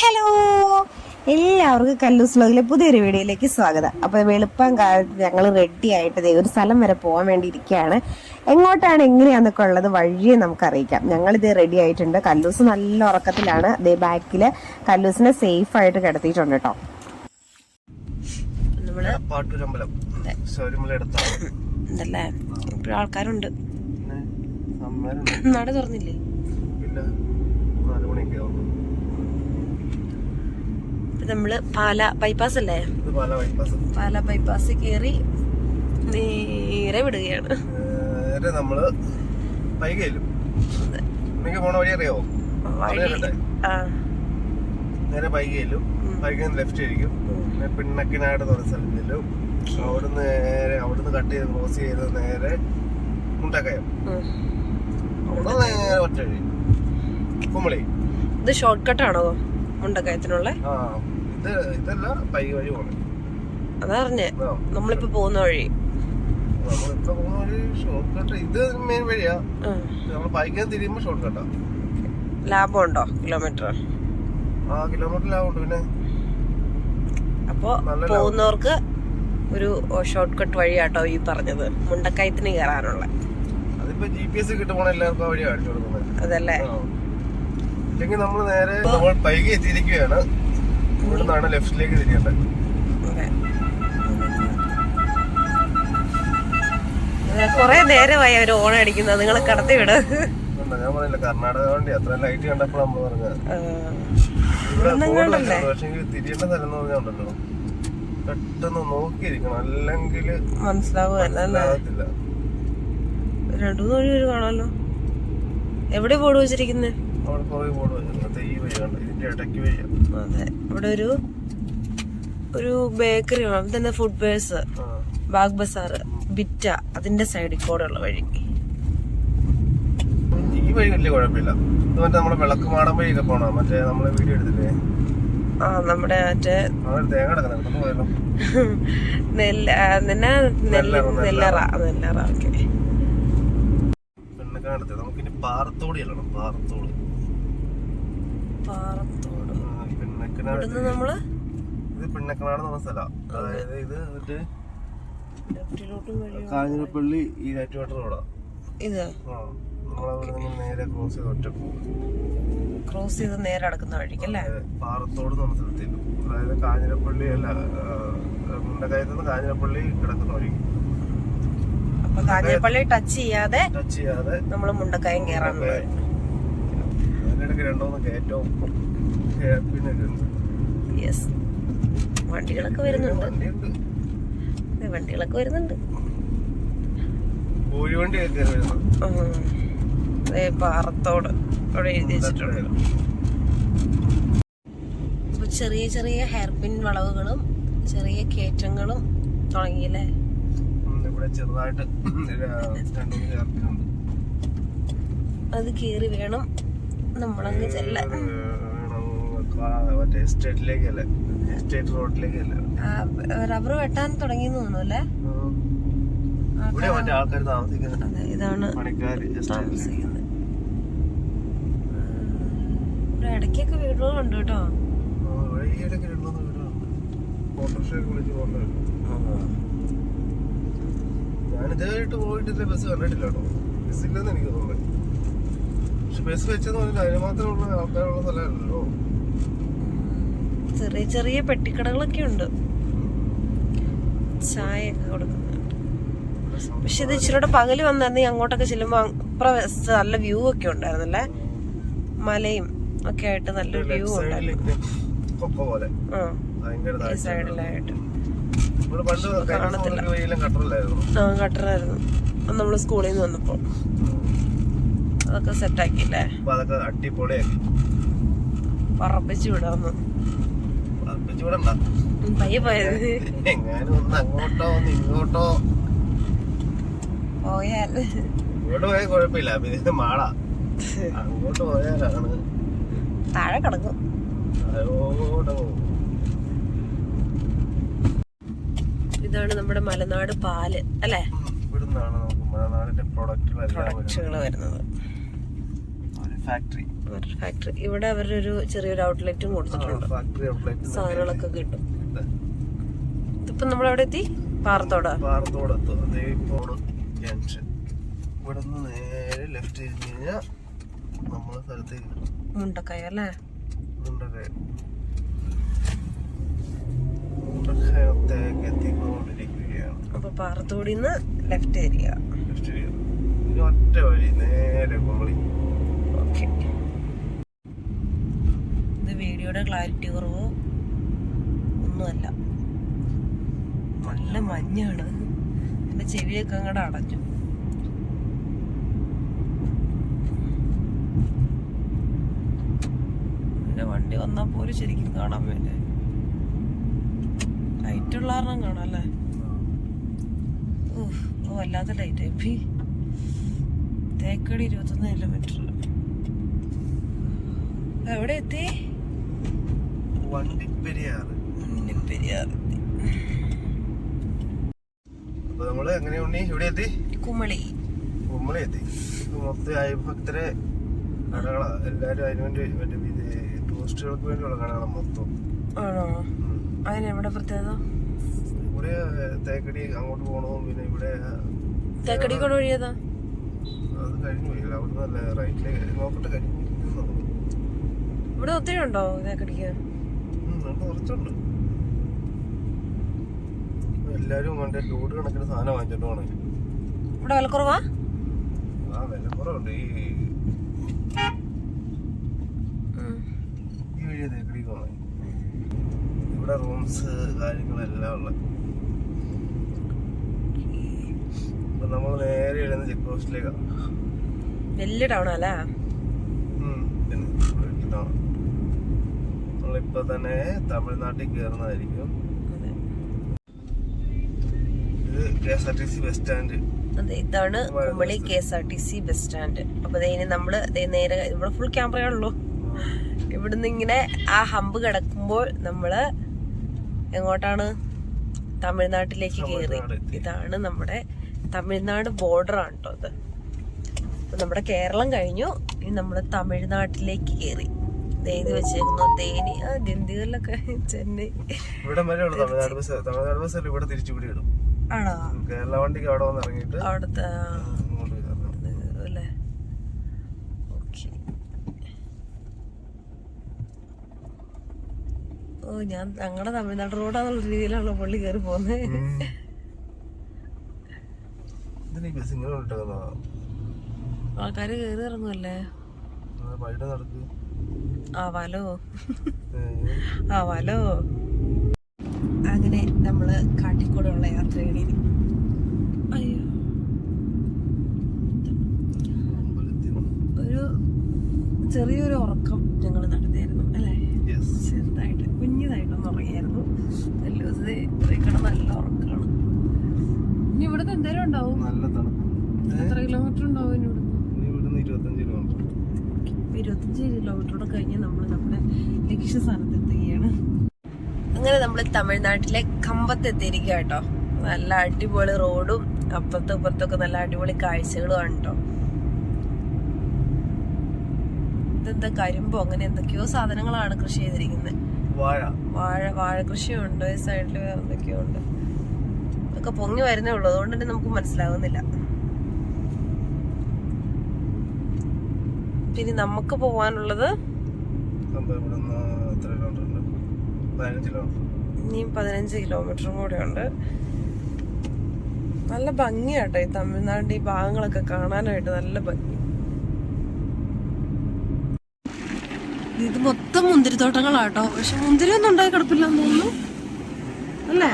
Hello എല്ലാവർക്കും കല്ലൂസ് വ്ലോഗിലെ പുതിയൊരു വീഡിയോയിലേക്ക് സ്വാഗതം. അപ്പൊ വെളുപ്പം കാലത്ത് ഞങ്ങൾ റെഡി ആയിട്ട് ദേ ഒരു സ്ഥലം വരെ പോകാൻ വേണ്ടി ഇരിക്കുകയാണ്. എങ്ങോട്ടാണ് എങ്ങനെയാണെന്നൊക്കെ ഉള്ളത് വഴിയെ നമുക്ക് അറിയിക്കാം. ഞങ്ങൾ ഇത് റെഡി ആയിട്ടുണ്ട്. കല്ലൂസ് നല്ല ഉറക്കത്തിലാണ്. അതേ ബാക്കിൽ കല്ലൂസിനെ സേഫ് ആയിട്ട് കിടത്തിയിട്ടുണ്ട് കേട്ടോ ഇപ്പോഴും ആൾക്കാരുണ്ട്. നട തുറന്നില്ലേ? നാല് മണിയൊക്കെ ഇപ്പൊ നമ്മൾ പാല ബൈപ്പാസ് അല്ലേ? പല ബൈപ്പാസ് കയറി നേരെ വിടുകയാണ്. നമ്മൾ പോണ വഴി അറിയാവോ? നേരെ ലെഫ്റ്റ് ആയിരിക്കും. പിന്നെ പിണ്ണക്കിനാട് എന്ന് പറഞ്ഞ സ്ഥലം ചെല്ലും അവിടുന്ന് നേരെ അവിടുന്ന് കട്ട് ചെയ്ത് ക്രോസ് ചെയ്ത് നേരെ മുണ്ടക്കയം. ഉം. അവിടെ നേരെ ഒറ്റ വഴി. കുമളി. ഇത് ഷോർട്ട് കട്ടാണോ മുണ്ടക്കയത്തിനുള്ള? ആ. ഇത് ഇതല്ല പൈക വഴി പോണേ. അതറിഞ്ഞേ നമ്മളിപ്പോ പോകുന്ന വഴി. നമ്മളിപ്പോ പോകുന്ന വഴി ഷോർട്ട് കട്ട് ഇത് മെയിൻ വഴിയാ. നമ്മൾ ബൈക്കിൽ തിരിയുമ്പോ ഷോർട്ട് കട്ടാ ലാഭം ഉണ്ടോ കിലോമീറ്റർ ആ കിലോമീറ്ററിലാവുണ്ട് പിന്നെ. അപ്പോ പോകുന്നവർക്ക് ഒരു ഷോർട്ട് കട്ട് വഴിയാട്ടോ ഈ പറഞ്ഞത്. മുണ്ടക്കയത്തിന് കയറാനുള്ള അതിപ്പോ ജി പി എസ് കിട്ടുമ്പോൾ എല്ലാവർക്കും വഴി കാണിച്ചു കൊടുക്കുന്നത്. അതല്ലേ? ആ. നമ്മൾ നേരെ നമ്മൾ പൈകി എത്തിയിരിക്കുകയാണ് ഇവിടെ നിന്നാണ് ലെഫ്റ്റിലേക്ക് തിരിയേണ്ടത്. കൊറേ നേരമായി അവർ ഓണം അടിക്കുന്നത്. നിങ്ങൾ കടത്തി വിട. ഞാൻ പറഞ്ഞില്ല കർണാടക വണ്ടി അത്ര ലൈറ്റ് നമ്മൾ പറഞ്ഞത്. പക്ഷെ തിരിയേണ്ട സ്ഥലം എന്ന് പറഞ്ഞുണ്ടല്ലോ പെട്ടെന്ന് നോക്കിയിരിക്കണം. അല്ലെങ്കിൽ രണ്ടു മൂന്ന് വഴി കാണാമല്ലോ. എവിടെ ബോർഡ് വെച്ചിരിക്കുന്നത് അവിടെ കുറേ ബോർഡ് ഈ വഴി അതെ. ഇവിടെ ഒരു ഒരു ബേക്കറി തന്നെ ഫുഡ് ബേസ് ആ. ബാഗ് ബസാർ ബിറ്റ അതിന്റെ സൈഡിൽ കൂടെ ഉള്ള വഴി ഈ വഴി വലിയ കുഴപ്പമില്ല. ഇത് മറ്റേ നമ്മളെ വിളക്കുമാടം വഴിയൊക്കെ പോണോ? മറ്റേ നമ്മൾ വീഡിയോ എടുത്തില്ലേ? ആ നമ്മുടെ മറ്റേ നെല്ല നെല്ലറ നെല്ലറ. ഓക്കെ. നമുക്കിനി പാറത്തോട് ചെല്ലണം. പാറത്തോട്. പാറത്തോട്. ആ, പിന്നക്കനാട് ഇവിടുന്ന് നമ്മൾ ഇത് പിന്നക്കനാട് എന്ന് പറഞ്ഞ സ്ഥലം. അതായത് ഇത് എന്നിട്ട് ലെഫ്റ്റിലോട്ടും വഴി കാഞ്ഞിരപ്പള്ളി ഈ ഇത്. നമ്മളവിടെ നേരെ ക്രോസ് ചെയ്ത് ഒറ്റ പോകും ക്രോസ് ചെയ്ത് നേരെ അടക്കുന്ന വഴിക്കല്ലേ പാറത്തോട് നമ്മൾ സ്ഥലത്തേക്കും അതായത് കാഞ്ഞിരപ്പള്ളി അല്ല മുണ്ടക്കയത്ത് നിന്ന് കാഞ്ഞിരപ്പള്ളി കിടക്കുന്ന വഴി. അപ്പൊ കാഞ്ഞിരപ്പള്ളി ടച്ച് ചെയ്യാതെ ടച്ച് ചെയ്യാതെ നമ്മൾ മുണ്ടക്കയം കയറാനുള്ള വഴി. രണ്ടോന്നൊക്കെ ഏറ്റവും യെസ് വണ്ടികളൊക്കെ വരുന്നുണ്ട്. വണ്ടികളൊക്കെ വരുന്നുണ്ട്. പാറത്തോട് അവിടെ എഴുതി വെച്ചിട്ടുണ്ട്. അപ്പൊ ചെറിയ ചെറിയ ഹെയർപിൻ വളവുകളും ചെറിയ കേറ്റങ്ങളും തുടങ്ങിയില്ലേ? ചെറുതായിട്ട് അത് കീറി വേണം. നമ്മളങ്ങ് ചെല്ല. റബ്ബർ വെട്ടാൻ തുടങ്ങി തോന്നുന്നു ഇതാണ് താമസിക്കുന്നത് ഇവിടെ ഇടയ്ക്കൊക്കെ വീടുകളുണ്ട് കേട്ടോ. ഇതായിട്ട് പോയിട്ടില്ല ബസ് കണ്ടിട്ടില്ല കേട്ടോ. ബസ്സില്ലെന്ന് എനിക്ക് തോന്നുന്നത് ബസ് വെച്ചെന്ന് പറഞ്ഞാൽ അതിന് മാത്രമുള്ള ആൾക്കാരുള്ള സ്ഥലമല്ലല്ലോ. ചെറിയ ചെറിയ പെട്ടിക്കടകളൊക്കെ ഉണ്ട്. ചായ ഒക്കെ കൊടുക്കുന്നുണ്ട് പക്ഷെ ഇത് ഇച്ചിരി പകൽ വന്നായിരുന്നു. അങ്ങോട്ടൊക്കെ ചെല്ലുമ്പോ അപ്പുറം നല്ല വ്യൂ ഒക്കെ ഉണ്ടായിരുന്നല്ലേ? മലയും ഒക്കെ ആയിട്ട് നല്ല വ്യൂ ഉണ്ടായിരുന്നു. ആ സൈഡിലായിട്ട്. കാണത്തില്ല. ആ കട്ടറായിരുന്നു. അത് നമ്മൾ സ്കൂളിൽ നിന്ന് വന്നപ്പോ അതൊക്കെ സെറ്റാക്കിയില്ലേ? അപ്പൊ അതൊക്കെ അടിപൊളിയാക്കി. പറപ്പിച്ചു വിടാന്ന്. പറപ്പിച്ചു വിടണ്ട. പയ്യ പോയത്. എങ്ങാനും ഒന്ന് അങ്ങോട്ടോ ഒന്ന് ഇങ്ങോട്ടോ. പോയാൽ ഇങ്ങോട്ട് പോയാൽ കുഴപ്പമില്ല. പിന്നെ ഇത് മാള. അങ്ങോട്ട് പോയാലാണ്. താഴെ കിടക്കും. ഇതാണ് നമ്മുടെ മലനാട് പാൽ അല്ലേ? ഇവിടുന്നാണ് നമുക്ക് മലനാടിന്റെ പ്രൊഡക്റ്റുകളെല്ലാം പ്രൊഡക്റ്റുകൾ വരുന്നത്. ഫാക്ടറി അവരുടെ ഫാക്ടറി ഇവിടെ അവരുടെ ഒരു ചെറിയൊരു ഔട്ട്ലെറ്റും കൊടുത്തിട്ടുണ്ട്. ഫാക്ടറി ഔട്ട്ലെറ്റ് സാധനങ്ങളൊക്കെ കിട്ടും. ഇതിപ്പോ നമ്മളെവിടെ എത്തി? പാറത്തോട്. പാറത്തോട് ജംഗ്ഷൻ. ഇവിടെ നിന്ന് നേരെ ലെഫ്റ്റ് തിരിഞ്ഞു കഴിഞ്ഞാൽ നമ്മളെ സ്ഥലത്തേക്ക് മുണ്ടക്കായ അല്ലേ? മുണ്ടക്കായ. മുണ്ടക്കയത്തേക്ക് എത്തിക്കൊണ്ടിരിക്കുകയാണ്. അപ്പൊ പാറത്തോടിന്ന് ലെഫ്റ്റ് ഏരിയ ലെഫ്റ്റ് തിരിയുക ഇനി ഒറ്റ വഴി നേരെ കുമളി ഓക്കെ. ഇത് വീഡിയോയുടെ ക്ലാരിറ്റി കുറവോ ഒന്നുമല്ല. നല്ല മഞ്ഞാണ്. എന്റെ ചെവിയൊക്കെ അങ്ങോട്ട് അടഞ്ഞു. പിന്നെ വണ്ടി വന്നാൽ പോലും ശരിക്കും കാണാൻ വേണ്ടി ലൈറ്റ് ഉള്ള കാരണം കാണാം അല്ലേ ഓ വല്ലാത്ത ലൈറ്റ് തേക്കടി ഇരുപത്തൊന്ന് കിലോമീറ്റർ എവിടെ എത്തി? വണ്ടിപ്പെരിയാറ് പെരിയാർ അപ്പൊ നമ്മൾ എങ്ങനെ ഉണ്ണി? ഇവിടെ എത്തി? കുമളി. കുമളി എത്തി. മൊത്തം ഭക്തരെ കടകളാ. എല്ലാരും അതിനു വേണ്ടി മറ്റേ ടൂറിസ്റ്റുകൾക്ക് വേണ്ടിയുള്ള കടകളാണ് മൊത്തം. ആണോ. അതിനെവിടെ പ്രത്യേകത? ഇവിടെ തേക്കടി അങ്ങോട്ട് പോകണതും പിന്നെ ഇവിടെ തേക്കടി കൂടെ ഒഴിയതാ അത് കഴിഞ്ഞു പോയില്ല അവിടെ നല്ല റൈറ്റിലേക്ക് നോക്കട്ടെ കഴിഞ്ഞു ഇവിടെ ഒത്തിരി ഉണ്ടോ ഇതൊക്കെ കുറച്ചുണ്ട്. എല്ലാരും ലോഡ് കണക്കിന് സാധനം ഇവിടെ വിലക്കുറവാ ആ ഈ ഉം. ഈ വഴി തേക്കടി പോണേ. ഇവിടെ റൂംസ് കാര്യങ്ങളെല്ലാം ഉള്ള. അപ്പൊ നമ്മൾ നേരെ ചെക്ക് പോസ്റ്റിലേക്കാണ് വലിയ ടൗൺ അല്ലേ? പിന്നെ നമ്മളിപ്പോ തന്നെ തമിഴ്നാട്ടിൽ കയറുന്നതായിരിക്കും അതെ. ഇത് K S R T C bus stand. അതെ ഇതാണ് Kumily K S R T C bus stand. അപ്പൊ ഇനി നമ്മൾ നേരെ ഇവിടെ ഫുൾ ക്യാമറയാണല്ലോ ഇവിടുന്ന് ഇങ്ങനെ ആ ഹമ്പ് കിടക്കുമ്പോൾ നമ്മൾ എങ്ങോട്ടാണ്? തമിഴ്നാട്ടിലേക്ക് കയറി ഇതാണ് നമ്മുടെ തമിഴ്നാട് ബോർഡർ ആണ് കേട്ടോ അത് നമ്മുടെ കേരളം കഴിഞ്ഞു. ഇനി നമ്മൾ തമിഴ്നാട്ടിലേക്ക് കയറി എഴുതി വെച്ചേക്കുന്നു. തേനി ആ ദിന്ദികളിലൊക്കെ ചെന്നൈ. ഇവിടെ വരെ ഉള്ളു. തമിഴ്നാട് ബസ് തമിഴ്നാട് ബസ് അല്ല ഇവിടെ തിരിച്ചു കൂടി ഇടും. ആണോ? കേരള വണ്ടിക്ക് അവിടെ വന്ന് ഇറങ്ങിയിട്ട് അവിടുത്തെ അല്ലേ? ഓക്കെ. ഓ ഞാൻ ഞങ്ങളുടെ തമിഴ്നാട് റോഡാന്നുള്ള രീതിയിലാണല്ലോ പുള്ളി കയറി പോകുന്നത് ആൾക്കാര് കയറി ഇറങ്ങുമല്ലേ വൈകിട്ട് നടക്ക്. ആവാലോ. ആവാലോ. അങ്ങനെ നമ്മൾ കാട്ടിക്കൂടെയുള്ള യാത്രയാണ് ഇനി അയ്യോ ഒരു ചെറിയൊരു ഉറക്കം ഞങ്ങൾ നടത്തിയായിരുന്നു അല്ലേ. ചെറുതായിട്ട് കുഞ്ഞതായിട്ടൊന്ന് ഉറങ്ങിയായിരുന്നു. നല്ല ദിവസം നല്ല ഉറക്കമാണ്. ഇനി ഇവിടുന്ന് എന്തേലും ഉണ്ടാവും? നല്ല തണുപ്പ്. എത്ര കിലോമീറ്റർ ഉണ്ടാവും ഇനി ഇവിടുന്ന് ഇനി ഇവിടുന്ന് ഇരുപത്തഞ്ച് കിലോമീറ്റർ ഇരുപത്തഞ്ച് കിലോമീറ്റർ കഴിഞ്ഞ് നമ്മൾ നമ്മുടെ ലക്ഷ്യസ്ഥാനത്ത് എത്തുകയാണ്. അങ്ങനെ നമ്മൾ തമിഴ്നാട്ടിലെ കമ്പത്ത് എത്തിയിരിക്കുക കേട്ടോ. നല്ല അടിപൊളി റോഡും അപ്പുറത്തും ഇപ്പുറത്തൊക്കെ നല്ല അടിപൊളി കാഴ്ചകളുമാണ് കേട്ടോ. ഇതെന്താ കരിമ്പോ? അങ്ങനെ എന്തൊക്കെയോ സാധനങ്ങളാണ് കൃഷി ചെയ്തിരിക്കുന്നത് വാഴ. വാഴ വാഴ കൃഷിയുണ്ട് ഈ സൈഡിൽ വേറെ എന്തൊക്കെയോ ഉണ്ട്. ഇതൊക്കെ പൊങ്ങി വരുന്നേ ഉള്ളൂ. അതുകൊണ്ട് തന്നെ നമുക്ക് മനസ്സിലാവുന്നില്ല. പിന്നെ നമുക്ക് പോവാനുള്ളത് ഇനിയും പതിനഞ്ച് കിലോമീറ്ററും കൂടെ ഉണ്ട്. നല്ല ഭംഗിയാട്ടോ ഈ തമിഴ്നാടിന്റെ ഈ ഭാഗങ്ങളൊക്കെ കാണാനായിട്ട് നല്ല ഭംഗി. ഇത് മൊത്തം മുന്തിരിത്തോട്ടങ്ങളാട്ടോ പക്ഷെ മുന്തിരി ഒന്നും ഉണ്ടായി കിടപ്പില്ലെന്ന് തോന്നുന്നു. അല്ലേ?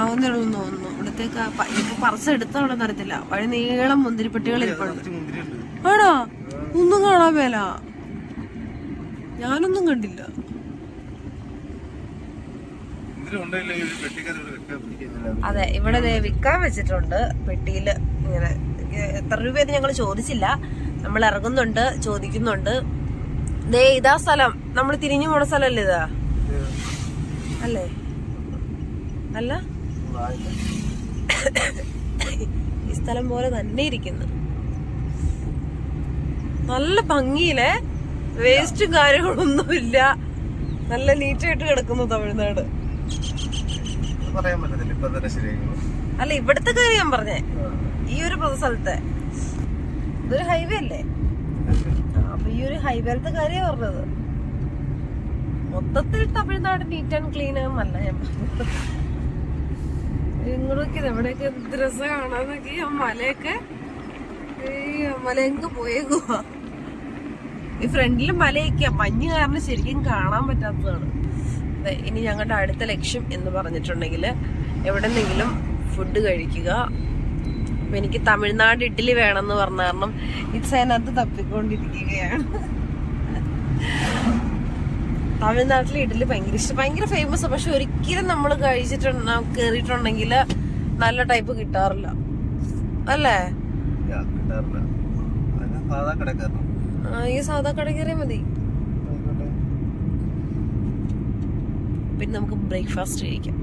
ആവുന്നേ ഉള്ളൂ തോന്നുന്നു. ഇവിടത്തേക്ക് ഇപ്പൊ പറിച്ചെടുത്ത അവിടെ അറിയത്തില്ല. വഴി നീളം മുന്തിരിപ്പെട്ടികൾ ഇരിപ്പുണ്ട്. ആണോ? ഒന്നും കാണാൻ മേല. ഞാനൊന്നും കണ്ടില്ല. അതെ ഇവിടെ ദേ വിൽക്കാൻ വെച്ചിട്ടുണ്ട് പെട്ടിയിൽ. ഇങ്ങനെ എത്ര രൂപയെന്ന് ഞങ്ങൾ ചോദിച്ചില്ല. നമ്മൾ ഇറങ്ങുന്നുണ്ട് ചോദിക്കുന്നുണ്ട്. ദേ ഇതാ സ്ഥലം. നമ്മൾ തിരിഞ്ഞു പോണ സ്ഥലല്ലേ ഇതാ? അല്ലേ? അല്ല? ഈ സ്ഥലം പോലെ തന്നെ ഇരിക്കുന്നു. നല്ല ഭംഗിയിലെ വേസ്റ്റും കാര്യങ്ങളൊന്നുമില്ല. നല്ല നീറ്റായിട്ട് കിടക്കുന്നു തമിഴ്നാട്. അല്ല ഇവിടത്തെ കാര്യം ഞാൻ പറഞ്ഞേ. ഈ ഒരു സ്ഥലത്തെ ഇതൊരു ഹൈവേ അല്ലേ? അപ്പൊ ഈ ഒരു ഹൈവേലത്തെ കാര്യം പറഞ്ഞത്. മൊത്തത്തിൽ തമിഴ്നാട് നീറ്റ് ആൻഡ് ക്ലീൻ ആകുമല്ല ഞാൻ പറഞ്ഞത്. ഇങ്ങോട്ടൊക്കെ എവിടെയൊക്കെ രസം കാണാന്നൊക്കെ ആ മലയൊക്കെ. ഈ മലയെങ്ക് പോയേക്കുവാ. ഈ ഫ്രണ്ടിൽ മലയൊക്കെ മഞ്ഞ് കാരണം ശരിക്കും കാണാൻ പറ്റാത്തതാണ്. ഇനി ഞങ്ങളുടെ അടുത്ത ലക്ഷ്യം എന്ന് പറഞ്ഞിട്ടുണ്ടെങ്കിൽ എവിടെന്നെങ്കിലും ഫുഡ് കഴിക്കുക. അപ്പൊ എനിക്ക് തമിഴ്നാട് ഇഡ്ഡലി വേണമെന്ന് പറഞ്ഞ കാരണം ഇറ്റ്സ് അതിനകത്ത് തപ്പിക്കൊണ്ടിരിക്കുകയാണ്. തമിഴ്നാട്ടിലെ ഇഡ്ഡലി ഭയങ്കര ഇഷ്ടം ഭയങ്കര ഫേമസ് പക്ഷെ ഒരിക്കലും നമ്മൾ കഴിച്ചിട്ടുണ്ട് കയറിയിട്ടുണ്ടെങ്കിൽ നല്ല ടൈപ്പ് കിട്ടാറില്ല. അല്ലേ? കിട്ടാറില്ല. ഈ സാധാ കട കയറിയാൽ മതി പിന്നെ നമുക്ക് ബ്രേക്ക്ഫാസ്റ്റ് കഴിക്കാം.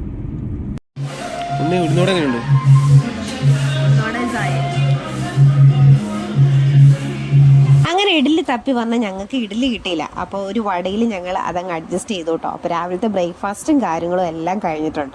ഉണ്ണി ഉഴുന്നോടെ എങ്ങനെയുണ്ട്? അങ്ങനെ ഇഡ്ഡലി തപ്പി വന്ന ഞങ്ങൾക്ക് ഇഡ്ഡലി കിട്ടിയില്ല. അപ്പോൾ ഒരു വടയിൽ ഞങ്ങൾ അതങ്ങ് അഡ്ജസ്റ്റ് ചെയ്തു കേട്ടോ. അപ്പോൾ രാവിലത്തെ ബ്രേക്ക്ഫാസ്റ്റും കാര്യങ്ങളും എല്ലാം കഴിഞ്ഞിട്ടുണ്ട്.